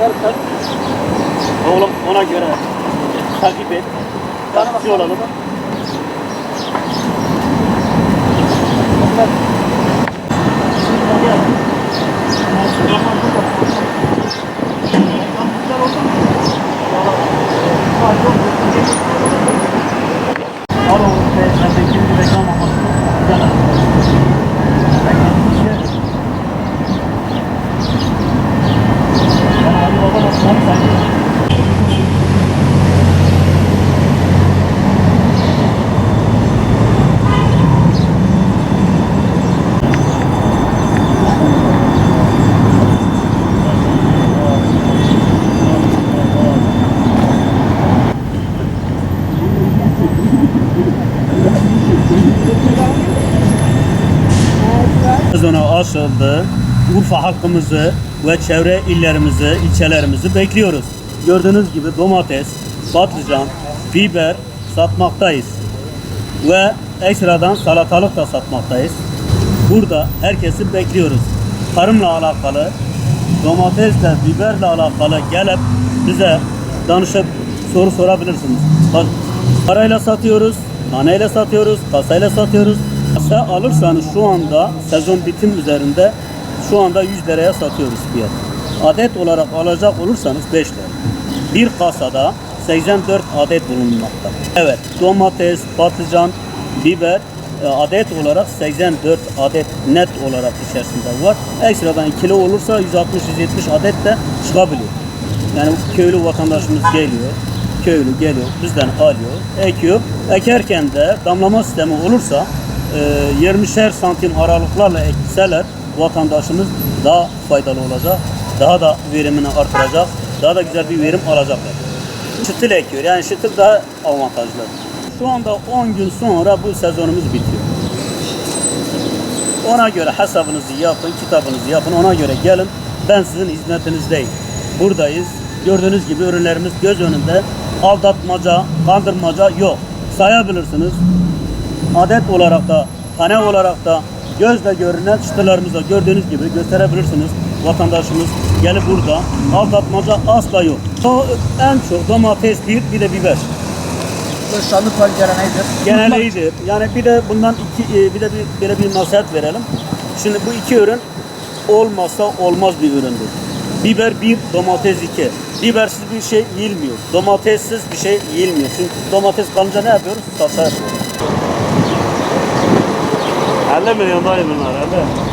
yaparsan oğlum ona göre takip et. Takipçi olalım. Al oğlum be, sen de ikinci reklam olmasın. Gel. Reklam bir şey. Bana hadi baba bak, sen sen. Sezonu açıldı. Urfa halkımızı ve çevre illerimizi, ilçelerimizi bekliyoruz. Gördüğünüz gibi domates, patlıcan, biber satmaktayız. Ve ekstradan salatalık da satmaktayız. Burada herkesi bekliyoruz. Tarımla alakalı, domatesle, biberle alakalı gelip bize danışıp soru sorabilirsiniz. Bak, parayla satıyoruz, taneyle satıyoruz, kasayla satıyoruz. Kasa alırsanız şu anda sezon bitim üzerinde şu anda 100 liraya satıyoruz fiyat. Adet olarak alacak olursanız 5 lira. Bir kasada 84 adet bulunmakta. Evet, domates, patlıcan, biber e, adet olarak 84 adet net olarak içerisinde var. Ekstradan kilo olursa 160-170 adet de çıkabiliyor. Yani köylü vatandaşımız geliyor, köylü geliyor, bizden alıyor, ekiyor. Ekerken de damlama sistemi olursa e, 20'şer santim aralıklarla ekseler vatandaşımız daha faydalı olacak, daha da verimini artıracak, daha da güzel bir verim alacaklar. Çıtıl ekiyor, yani çıtıl daha avantajlı. Şu anda 10 gün sonra bu sezonumuz bitiyor. Ona göre hesabınızı yapın, kitabınızı yapın, ona göre gelin. Ben sizin hizmetinizdeyim. Buradayız. Gördüğünüz gibi ürünlerimiz göz önünde. Aldatmaca, kandırmaca yok. Sayabilirsiniz. Adet olarak da, tane olarak da gözle görünen çıtılarımızı da gördüğünüz gibi gösterebilirsiniz. Vatandaşımız gelip burada aldatmaca asla yok. O en çok domates bir, bir de biber. Şanlıurfa geleneğidir. Genelidir. Yani bir de bundan iki, e, bir de bir, böyle bir nasihat verelim. Şimdi bu iki ürün olmazsa olmaz bir üründür. Biber bir, domates iki. Bibersiz bir şey yiyilmiyor. Domatessiz bir şey yiyilmiyor. Çünkü domates kalınca ne yapıyoruz? Salça yapıyoruz. علمني مليون ضارب بالنهار أقل.